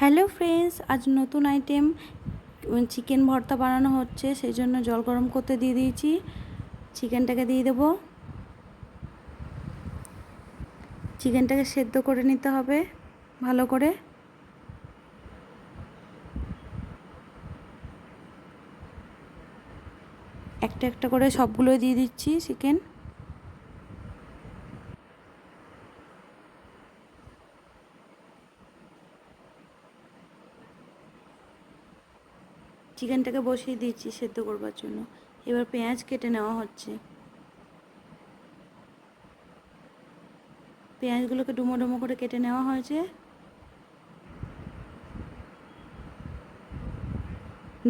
Hello friends, আজ নতুন item chicken ভর্তা বানানো হচ্ছে সেই জন্য জল গরম করতে দিয়ে দিয়েছি। চিকেনটাকে দিয়ে দেবো। চিকেনটাকে সেদ্ধ করে নিতে হবে, ভালো করে। একটা একটা করে সবগুলোই দিয়ে দিচ্ছি চিকেন। চিকেনটাকে বসিয়ে দিচ্ছি সেদ্ধ করবার জন্য। এবার পেঁয়াজ কেটে নেওয়া হচ্ছে। পেঁয়াজগুলোকে ডুমো ডুমো করে কেটে নেওয়া হয়েছে।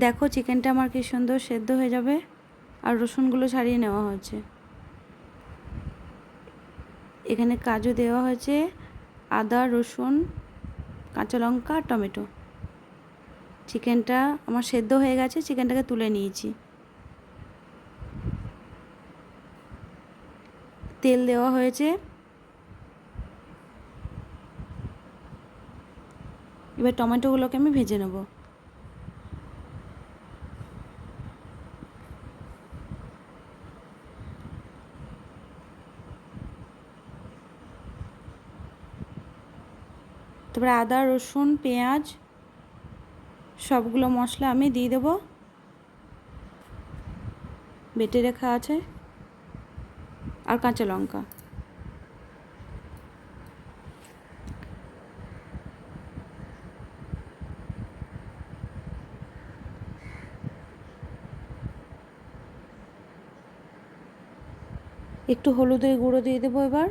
দেখো চিকেনটা আমার কি সুন্দর সেদ্ধ হয়ে যাবে। আর রসুনগুলো ছাড়িয়ে নেওয়া হয়েছে এখানে কাজু দেওয়া হয়েছে। আদা, রসুন, কাঁচা লঙ্কা, টমেটো। চিকেনটা আমার সেদ্ধ হয়ে গেছে, চিকেনটাকে তুলে নিয়েছি। তেল দেওয়া হয়েছে। এবার টমেটোগুলোকে আমি ভেজে নেব। তারপরে আদা, রসুন, পেঁয়াজ সবগুলো মশলা আমি দিয়ে দেবো। বেটে রেখা আছে। আর কাঁচা লঙ্কা। একটু হলুদের গুঁড়ো দিয়ে দেবো এবার।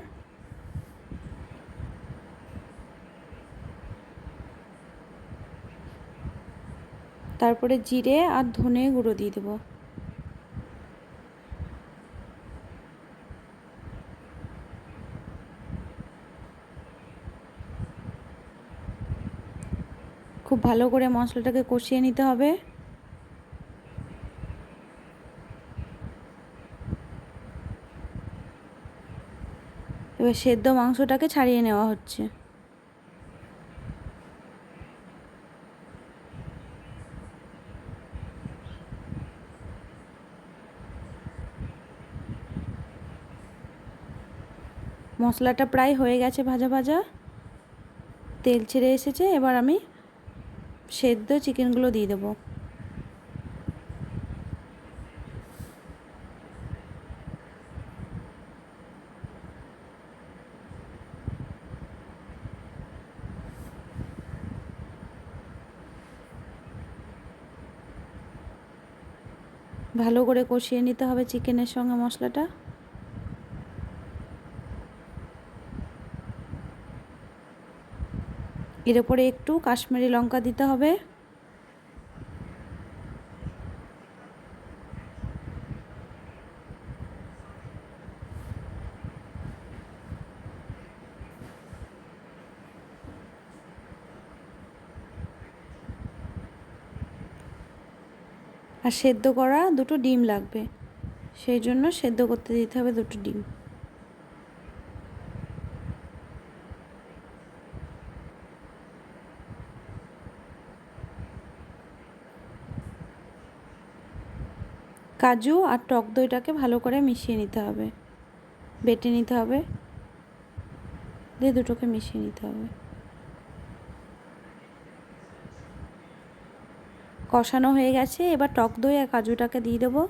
তারপরে জিরে আর ধনে গুঁড়ো দিয়ে দেবো। খুব ভালো করে মশলাটাকে কষিয়ে নিতে হবে। এবার সেদ্ধ মাংসটাকে ছাড়িয়ে নেওয়া হচ্ছে। মশলাটা প্রায় হয়ে গেছে ভাজা ভাজা। তেল ছেড়ে এসেছে, এবার আমি সেদ্ধ চিকেনগুলো দিয়ে দেবো। ভালো করে কষিয়ে নিতে হবে চিকেনের সঙ্গে মশলাটা। এর উপরে একটু কাশ্মীরি লঙ্কা দিতে হবে। আর সেদ্ধ করা দুটো ডিম লাগবে, সেই জন্য সেদ্ধ করতে দিতে হবে দুটো ডিম। কাজু আর টক দইটাকে ভালো করে মিশিয়ে নিতে হবে। বেটে নিতে হবে। দিয়ে দুটোকে মিশিয়ে নিতে হবে। কষানো হয়ে গেছে। এবার টক দই আর কাজুটাকে দিয়ে দেবো।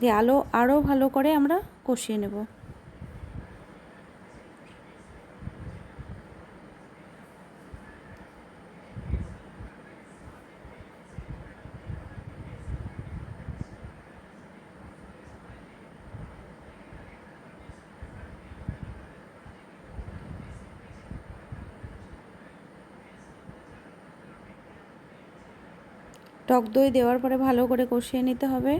দিয়ে আলো আরও ভালো করে আমরা কষিয়ে নেব। টক দই দেওয়ার পরে ভালো করে কষিয়ে নিতে হবে।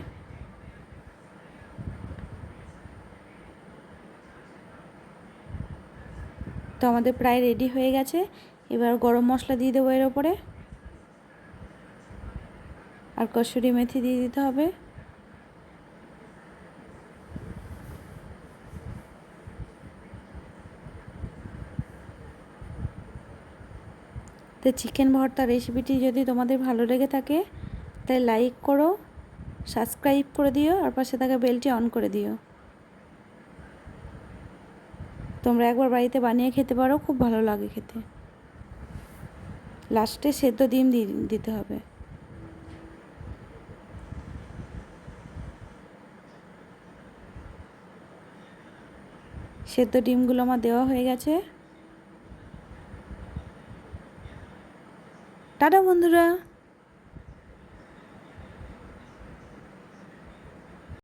তো আমাদের প্রায় রেডি হয়ে গেছে। এবার গরম মশলা দিয়ে দেবো এর ওপরে। আর কসুরি মেথি দিয়ে দিতে হবে। তো চিকেন ভর্তা রেসিপিটি যদি তোমাদের ভালো লেগে থাকে তাই লাইক করো সাবস্ক্রাইব করে দিও, আর পাশে থাকা বেলটি অন করে দিও। তোমরা একবার বাড়িতে বানিয়ে খেতে পারো, খুব ভালো লাগে খেতে। লাস্টে সেদ্ধ ডিম দিতে হবে। সেদ্ধ ডিমগুলো আমার দেওয়া হয়ে গেছে। টাটা বন্ধুরা।